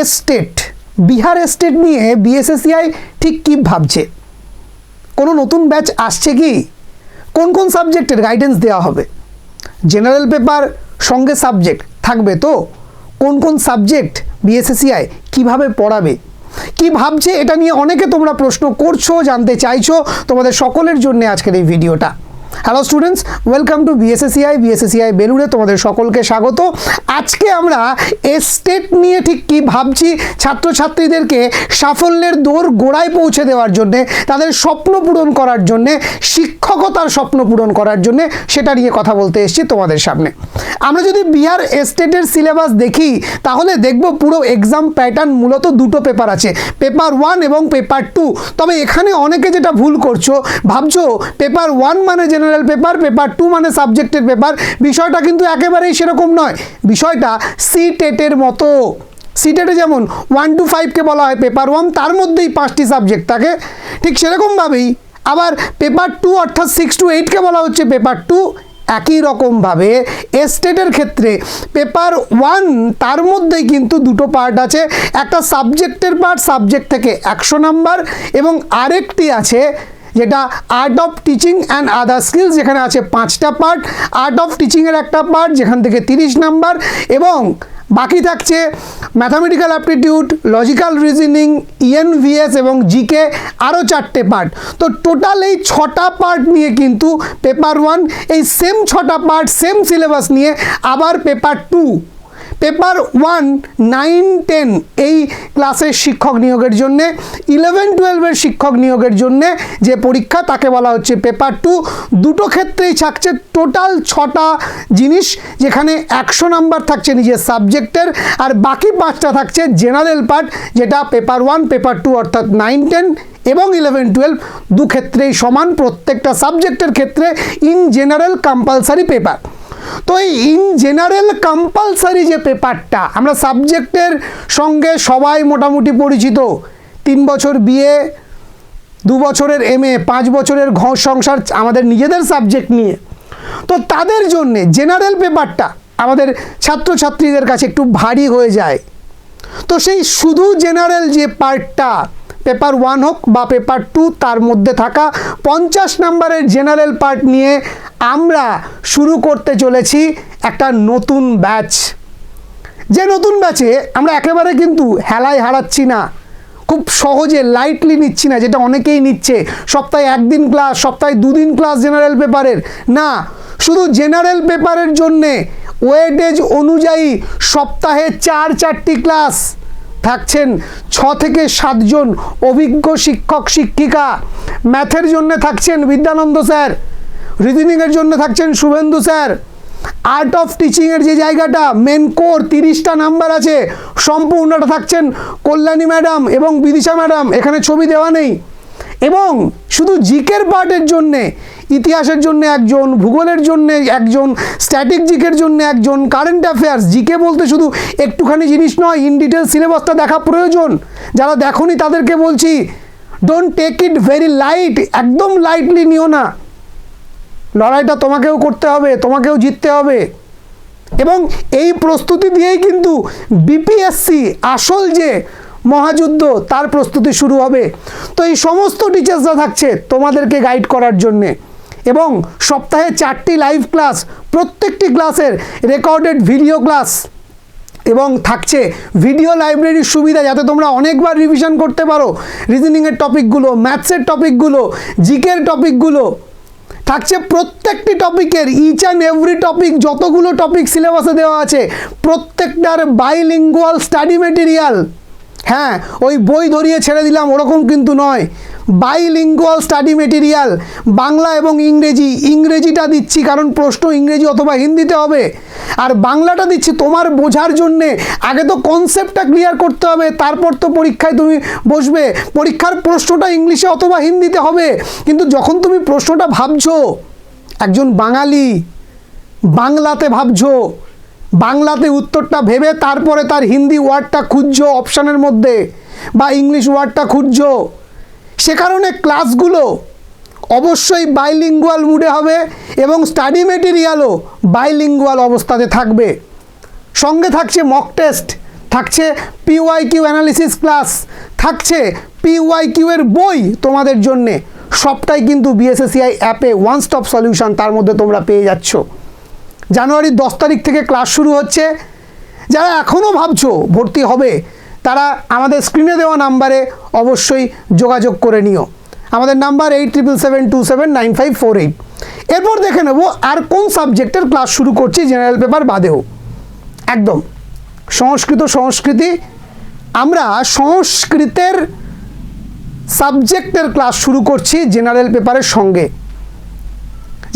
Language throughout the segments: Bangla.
এস্টেট বিহার এস্টেট নিয়ে বিএসএসিআই ঠিক কী ভাবছে? কোনো নতুন ব্যাচ আসছে কি? কোন কোন সাবজেক্টের গাইডেন্স দেওয়া হবে? জেনারেল পেপার সঙ্গে সাবজেক্ট থাকবে তো? কোন কোন সাবজেক্ট বিএসএসিআই কীভাবে পড়াবে? কি ভাবছে? এটা নিয়ে অনেকে তোমরা প্রশ্ন করছ, জানতে চাইছো তোমাদের সকলের জন্য আজকের এই ভিডিওটা hello students welcome to BSACI BSACI বেলুড়ে তোমাদের সকলকে স্বাগত। আজকে আমরা এস্টেট নিয়ে ঠিক কি ভাবছি, ছাত্রছাত্রীদেরকে সাফল্যের দৌড় গোড়ায় পৌঁছে দেওয়ার জন্যে, তাদের স্বপ্ন পূরণ করার জন্যে, শিক্ষকতার স্বপ্ন পূরণ করার জন্যে সেটা নিয়ে কথা বলতে এসেছি তোমাদের সামনে। আমরা যদি বিহার এস্টেটের সিলেবাস দেখি, তাহলে দেখব পুরো এক্সাম প্যাটার্ন মূলত দুটো পেপার আছে পেপার ওয়ান এবং পেপার টু তবে এখানে অনেকে যেটা ভুল করছ, ভাবছ পেপার ওয়ান মানে জেনারেল পেপার পেপার টু মানে সাবজেক্টের পেপার বিষয়টা কিন্তু একেবারেই সেরকম নয়। বিষয়টা সি টেটের মতো। সিটেটে যেমন ওয়ান টু ফাইভকে বলা হয় পেপার ওয়ান তার মধ্যেই পাঁচটি সাবজেক্ট থাকে। ঠিক সেরকমভাবেই আবার পেপার টু অর্থাৎ সিক্স টু এইটকে বলা হচ্ছে পেপার টু একই রকমভাবে এস্টেটের ক্ষেত্রে পেপার ওয়ান তার মধ্যেই কিন্তু দুটো পার্ট আছে। একটা সাবজেক্টের পার্ট সাবজেক্ট থেকে একশো নাম্বার এবং আরেকটি আছে যেটা art of teaching and other skills যেখানে আছে পাঁচটা পার্ট আর্ট অফ টিচিংয়ের একটা পার্ট যেখান থেকে তিরিশ নাম্বার এবং বাকি থাকছে mathematical aptitude logical reasoning ENVS এবং জিকে আরও চারটে পার্ট তো টোটাল এই ছটা পার্ট নিয়ে কিন্তু পেপার ওয়ান এই সেম ছটা পার্ট সেম সিলেবাস নিয়ে আবার paper two paper one, nine, ten এই ক্লাসের শিক্ষক নিয়োগের জন্যে, ইলেভেন, টুয়েলভের শিক্ষক নিয়োগের জন্যে যে পরীক্ষা তাকে বলা হচ্ছে পেপার টু, দুটো ক্ষেত্রেই থাকছে টোটাল ছটা জিনিস, যেখানে একশো নাম্বার থাকছে নিজের সাবজেক্টের, আর বাকি পাঁচটা থাকছে জেনারেল পার্ট, যেটা পেপার ওয়ান, পেপার টু অর্থাৎ নাইন, টেন এবং ইলেভেন, টুয়েলভ দু ক্ষেত্রেই সমান প্রত্যেকটা সাবজেক্টের ক্ষেত্রে ইন জেনারেল কম্পালসারি পেপার। তো এই ইন জেনারেল কম্পালসারি যে পেপারটা, আমরা সাবজেক্টের সঙ্গে সবাই মোটামুটি পরিচিত। তিন বছর বিয়ে, দু বছরের এম এ পাঁচ বছরের ঘর সংসার আমাদের নিজেদের সাবজেক্ট নিয়ে। তো তাদের জন্যে জেনারেল পেপারটা আমাদের ছাত্রছাত্রীদের কাছে একটু ভারী হয়ে যায়। তো সেই শুধু জেনারেল যে পার্টটা পেপার ওয়ান হোক বা পেপার টু, তার মধ্যে থাকা পঞ্চাশ নাম্বারের জেনারেল পার্ট নিয়ে আমরা শুরু করতে চলেছি একটা নতুন ব্যাচ। যে নতুন ব্যাচে আমরা একেবারে কিন্তু হেলায় হারাচ্ছি না। খুব সহজে লাইটলি নিচ্ছি না, যেটা অনেকেই নিচ্ছে। সপ্তাহে একদিন ক্লাস সপ্তাহে দুদিন ক্লাস জেনারেল পেপারের না, শুধু জেনারেল পেপারের জন্যে ওয়েটেজ অনুযায়ী সপ্তাহে চার, চারটি ক্লাস থাকছেন ছ থেকে সাতজন অভিজ্ঞ শিক্ষক, শিক্ষিকা। ম্যাথের জন্য থাকছেন বিদ্যানন্দ স্যার। রিজনিংয়ের জন্য থাকছেন শুভেন্দু স্যার। আর্ট অফ টিচিংয়ের যে জায়গাটা, মেন কোর, তিরিশটা নাম্বার আছে, সম্পূর্ণটা থাকছেন কল্যাণী ম্যাডাম এবং বিদিশা ম্যাডাম। এখানে ছবি দেওয়া নেই। এবং শুধু জিকের পার্টের জন্যে, ইতিহাসের জন্য একজন, ভূগোলের জন্য একজন স্ট্যাটিক জিকের জন্য একজন কারেন্ট অ্যাফেয়ার্স জিকে বলতে শুধু একটুখানি জিনিস নয় ইন ডিটেল সিলেবাসটা দেখা প্রয়োজন। যারা দেখনি তাদেরকে বলছি don't take it very light একদম লাইটলি নিও না। লড়াইটা তোমাকেও করতে হবে, তোমাকেও জিততে হবে। এবং এই প্রস্তুতি দিয়েই কিন্তু বিপিএসসি আসল যে মহাযুদ্ধ, তার প্রস্তুতি শুরু হবে। তো এই সমস্ত টিচার্সরা থাকছে, তোমাদেরকে গাইড করার জন্যে। এবং সপ্তাহে চারটি লাইভ ক্লাস প্রত্যেকটি ক্লাসের রেকর্ডেড ভিডিও ক্লাস এবং থাকছে ভিডিও লাইব্রেরির সুবিধা যাতে তোমরা অনেকবার রিভিশন করতে পারো। রিজনিংয়ের টপিকগুলো ম্যাথসের টপিকগুলো জিকের টপিকগুলো থাকছে প্রত্যেকটি টপিকের ইচ অ্যান্ড এভরি টপিক যতগুলো টপিক সিলেবাসে দেওয়া আছে, প্রত্যেকটার বাইলিঙ্গুয়াল স্টাডি মেটেরিয়াল হ্যাঁ ওই বই ধরিয়ে ছেড়ে দিলাম, ওরকম কিন্তু নয়। বাইলিঙ্গুয়াল স্টাডি মেটেরিয়াল বাংলা এবং ইংরেজি। ইংরেজিটা দিচ্ছি, কারণ প্রশ্ন ইংরেজি অথবা হিন্দিতে হবে। আর বাংলাটা দিচ্ছি তোমার বোঝার জন্যে। আগে তো কনসেপ্টটা ক্লিয়ার করতে হবে, তারপর তো পরীক্ষায় তুমি বসবে। পরীক্ষার প্রশ্নটা ইংলিশে অথবা হিন্দিতে হবে। কিন্তু যখন তুমি প্রশ্নটা ভাবছ, একজন বাঙালি বাংলাতে ভাবছ বাংলাতে উত্তরটা ভেবে তারপরে তার হিন্দি ওয়ার্ডটা খুঁজছো অপশানের মধ্যে বা ইংলিশ ওয়ার্ডটা খুঁজছো। সে কারণে ক্লাসগুলো অবশ্যই বাইলিঙ্গুয়াল মুডে হবে এবং স্টাডি মেটেরিয়ালও বাইলিঙ্গুয়াল অবস্থাতে থাকবে। সঙ্গে থাকছে মক টেস্ট থাকছে P Y Q analysis class থাকছে পিওয়াই কিউ এর বই তোমাদের জন্যে। সবটাই কিন্তু বিএসএসিআই অ্যাপে ওয়ান স্টপ সলিউশন তার মধ্যে তোমরা পেয়ে যাচ্ছ। জানুয়ারির দশ তারিখ থেকে ক্লাস শুরু হচ্ছে। যারা এখনও ভাবছ ভর্তি হবে, তারা আমাদের স্ক্রিনে দেওয়া নাম্বারে অবশ্যই যোগাযোগ করে নিও। আমাদের number eight triple seven two seven nine five four eight এরপর দেখে নেব আর কোন সাবজেক্টের ক্লাস শুরু করছি জেনারেল পেপার বাদেও। একদম। সংস্কৃত, সংস্কৃতি। আমরা সংস্কৃতের সাবজেক্টের ক্লাস শুরু করছি জেনারেল পেপারের সঙ্গে।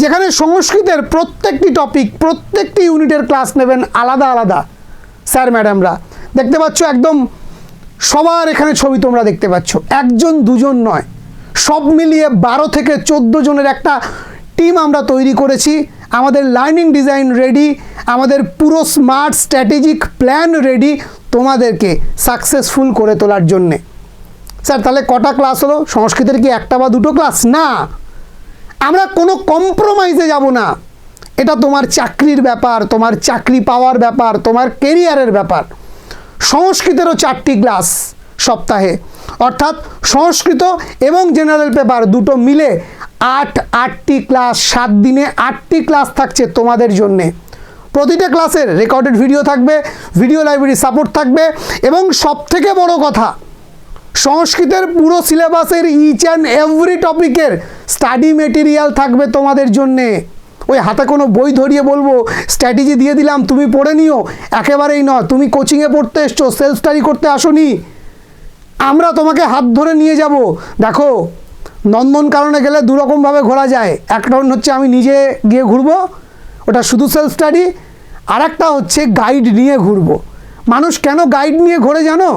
যেখানে সংস্কৃতের প্রত্যেকটি টপিক প্রত্যেকটি ইউনিটের ক্লাস নেবেন আলাদা আলাদা। স্যার ম্যাডামরা দেখতে পাচ্ছ একদম সবার এখানে ছবি তোমরা দেখতে পাচ্ছ। একজন, দুজন নয়। সব মিলিয়ে বারো থেকে চোদ্দ জনের একটা টিম আমরা তৈরি করেছি। আমাদের লার্নিং ডিজাইন রেডি আমাদের পুরো স্মার্ট স্ট্র্যাটেজিক প্ল্যান রেডি তোমাদেরকে সাকসেসফুল করে তোলার জন্যে। স্যার তাহলে কটা ক্লাস হলো? সংস্কৃতের কি একটা বা দুটো ক্লাস না। আমরা কোনো কম্প্রোমাইজে যাব না। এটা তোমার চাকরির ব্যাপার, তোমার চাকরি পাওয়ার ব্যাপার, তোমার কেরিয়ারের ব্যাপার। সংস্কৃতেরও চারটি ক্লাস সপ্তাহে। অর্থাৎ সংস্কৃত এবং জেনারেল পেপার দুটো মিলে আট, আটটি ক্লাস সাত দিনে আটটি ক্লাস থাকছে তোমাদের জন্যে। প্রতিটা ক্লাসের রেকর্ডেড ভিডিও থাকবে ভিডিও লাইব্রেরি সাপোর্ট থাকবে এবং সবথেকে বড় কথা সংস্কৃতের পুরো সিলেবাসের ইচ অ্যান্ড এভরি টপিকের স্টাডি মেটেরিয়াল থাকবে তোমাদের জন্যে। ওই হাতে কোনো বই ধরিয়ে বলব স্ট্র্যাটেজি দিয়ে দিলাম, তুমি পড়ে নিও। একেবারেই নয়, তুমি কোচিংয়ে পড়তে এসছো সেলফ স্টাডি করতে আসোনি। আমরা তোমাকে হাত ধরে নিয়ে যাব। দেখো, নন্দন কারণে গেলে দুরকমভাবে ঘোরা যায়। একটা হচ্ছে আমি নিজে গিয়ে ঘুরবো, ওটা শুধু সেলফ স্টাডি আর একটা হচ্ছে গাইড নিয়ে ঘুরবো। মানুষ কেন গাইড নিয়ে ঘোরে জানো?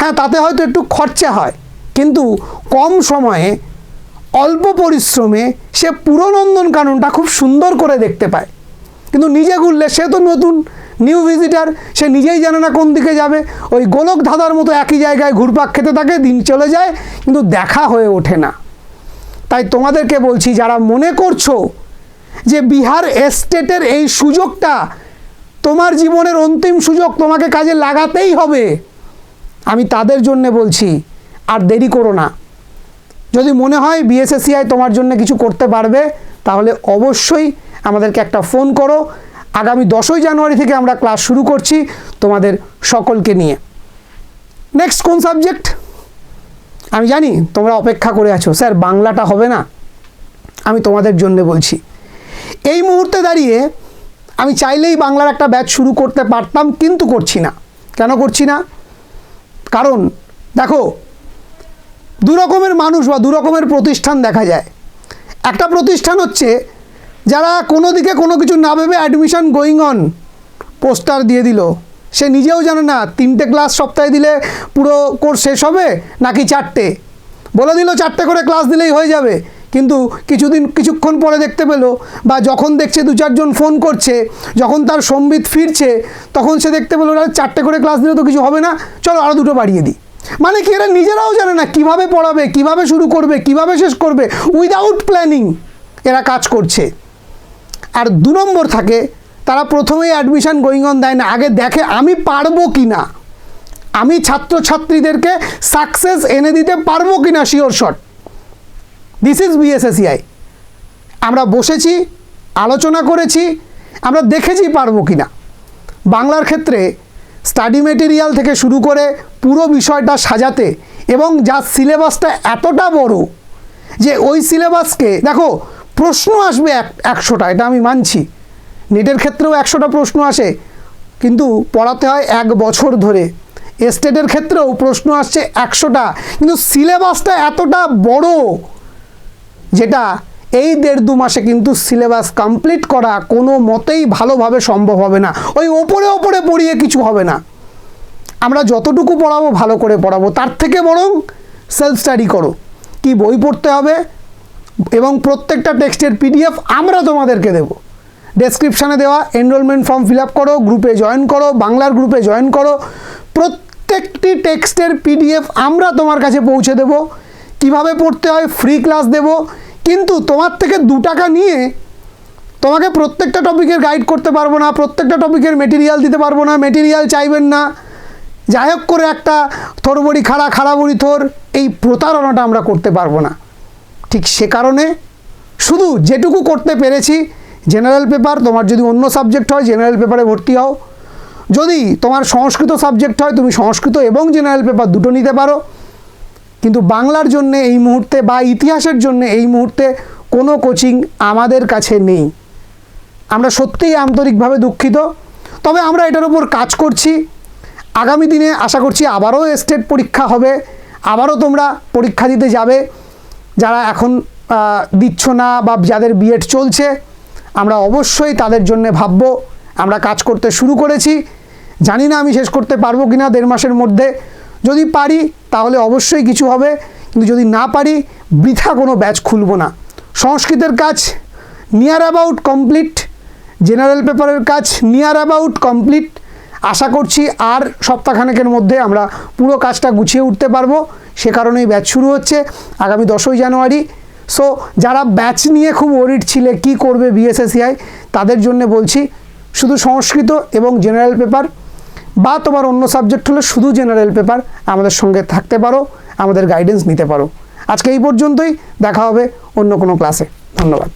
হ্যাঁ তাতে হয়তো একটু খরচা হয়। কিন্তু কম সময়ে, অল্প পরিশ্রমে সে পুরো নন্দনকাননটা খুব সুন্দর করে দেখতে পায়। কিন্তু নিজে ঘুরলে সে তো নতুন নিউ ভিজিটার সে নিজেই জানে না কোন দিকে যাবে। ওই গোলক ধাঁধার মতো একই জায়গায় ঘুরপাক খেতে থাকে, দিন চলে যায়, কিন্তু দেখা হয়ে ওঠে না। তাই তোমাদেরকে বলছি, যারা মনে করছ যে বিহার এস্টেটের এই সুযোগটা তোমার জীবনের অন্তিম সুযোগ তোমাকে কাজে লাগাতেই হবে আমি তাদের জন্য বলছি, আর দেরি করো না। যদি মনে হয় বিএসএসিআই তোমার জন্য কিছু করতে পারবে, তাহলে অবশ্যই আমাদেরকে একটা ফোন করো। আগামী দশই জানুয়ারি থেকে আমরা ক্লাস শুরু করছি তোমাদের সকলকে নিয়ে। নেক্সট কোন সাবজেক্ট আমি জানি তোমরা অপেক্ষা করে আছো। স্যার, বাংলাটা হবে না। আমি তোমাদের জন্য বলছি। এই মুহূর্তে দাঁড়িয়ে আমি চাইলেই বাংলার একটা ব্যাচ শুরু করতে পারতাম, কিন্তু করছি না। কেন করছি না? কারণ, দেখো দু রকমের মানুষ বা দু রকমের প্রতিষ্ঠান দেখা যায়। একটা প্রতিষ্ঠান হচ্ছে, যারা কোনো দিকে কোনো কিছু না ভেবে অ্যাডমিশন গোয়িং অন পোস্টার দিয়ে দিল। সে নিজেও জানে না, তিনটে ক্লাস সপ্তাহে দিলে পুরো কোর্স শেষ হবে নাকি চারটে? বলে দিল, চারটে করে ক্লাস দিলেই হয়ে যাবে। কিন্তু কিছুদিন, কিছুক্ষণ পরে দেখতে পেল বা যখন দেখছে দু চারজন ফোন করছে, যখন তার সম্বিত ফিরছে, তখন সে দেখতে পেল, "আরে চারটে করে ক্লাস দিলে তো কিছু হবে না, চলো আরও দুটো বাড়িয়ে দিই। মানে কি এরা নিজেরাও জানে না কীভাবে পড়াবে, কীভাবে শুরু করবে, কীভাবে শেষ করবে উইদাউট প্ল্যানিং এরা কাজ করছে। আর দু নম্বর থাকে, তারা প্রথমেই অ্যাডমিশান গোয়িং অন দেয় না, আগে দেখে আমি পারব কি না আমি ছাত্রছাত্রীদেরকে সাকসেস এনে দিতে পারব কি না sure shot this is BSACI আমরা বসেছি, আলোচনা করেছি, আমরা দেখেছি পারব কি না বাংলার ক্ষেত্রে স্টাডি মেটেরিয়াল থেকে শুরু করে পুরো বিষয়টা সাজাতে এবং যার সিলেবাসটা এতটা বড় যে ওই সিলেবাসকে দেখো, প্রশ্ন আসবে এক, একশোটা, এটা আমি মানছি। নেটের ক্ষেত্রেও একশোটা প্রশ্ন আসে, কিন্তু পড়াতে হয় এক বছর ধরে। এস্টেটের ক্ষেত্রেও প্রশ্ন আসছে একশোটা, কিন্তু সিলেবাসটা এতটা বড় যেটা এই দেড় দু মাসে কিন্তু সিলেবাস কমপ্লিট করা কোনো মতেই ভালোভাবে সম্ভব হবে না। ওই ওপরে ওপরে পড়িয়ে কিছু হবে না। আমরা যতটুকু পড়াবো ভালো করে পড়াবো। তার থেকে বরং সেলফ স্টাডি করো। কি বই পড়তে হবে এবং প্রত্যেকটা টেক্সটের পিডিএফ আমরা তোমাদেরকে দেব। ডেসক্রিপশানে দেওয়া এনরোলমেন্ট ফর্ম ফিল আপ করো গ্রুপে জয়েন করো, বাংলার গ্রুপে জয়েন করো। প্রত্যেকটি টেক্সটের পিডিএফ আমরা তোমার কাছে পৌঁছে দেব। কীভাবে পড়তে হয়? ফ্রি ক্লাস দেব। কিন্তু তোমার থেকে দু টাকা নিয়ে তোমাকে প্রত্যেকটা টপিকের গাইড করতে পারব না, প্রত্যেকটা টপিকের মেটেরিয়াল দিতে পারব না মেটেরিয়াল চাইবেন না। যাই হোক করে একটা থরবড়ি খাড়া, খাড়াবড়ি থর, এই প্রতারণাটা আমরা করতে পারব না। ঠিক সে কারণে শুধু যেটুকু করতে পেরেছি জেনারেল পেপার তোমার যদি অন্য সাবজেক্ট হয় জেনারেল পেপারে ভর্তি হও। যদি তোমার সংস্কৃত সাবজেক্ট হয়, তুমি সংস্কৃত এবং জেনারেল পেপার দুটো নিতে পারো। কিন্তু বাংলার জন্য এই মুহূর্তে বা ইতিহাসের জন্য এই মুহূর্তে কোনো কোচিং আমাদের কাছে নেই। আমরা সত্যিই আন্তরিকভাবে দুঃখিত। তবে আমরা এটার উপর কাজ করছি। আগামী দিনে আশা করছি আবারও স্টেট পরীক্ষা হবে। আবারও তোমরা পরীক্ষা দিতে যাবে। যারা এখন দিচ্ছ না বা যাদের বিএড চলছে, আমরা অবশ্যই তাদের জন্য ভাববো। আমরা কাজ করতে শুরু করেছি। জানি না আমি শেষ করতে পারব কিনা দেড় মাসের মধ্যে। যদি পারি তাহলে অবশ্যই কিছু হবে। কিন্তু যদি না পারি, বৃথা কোনো ব্যাচ খুলবো না। সংস্কৃতের কাজ নিয়ার অ্যাবাউট কমপ্লিট জেনারেল পেপারের কাজ নিয়ার অ্যাবাউট কমপ্লিট আশা করছি আর সপ্তাহখানেকের মধ্যে আমরা পুরো কাজটা গুছিয়ে উঠতে পারব। সে কারণেই ব্যাচ শুরু হচ্ছে আগামী দশই জানুয়ারি। সো যারা ব্যাচ নিয়ে খুব ওরিড ছিলে, কি করবে বিএসএসিআই তাদের জন্য বলছি, শুধু সংস্কৃত এবং জেনারেল পেপার বা তোমার অন্য সাবজেক্ট হলে শুধু জেনারেল পেপার আমাদের সঙ্গে থাকতে পারো, আমাদের গাইডেন্স নিতে পারো। আজকে এই পর্যন্তই, দেখা হবে অন্য কোনো ক্লাসে ধন্যবাদ।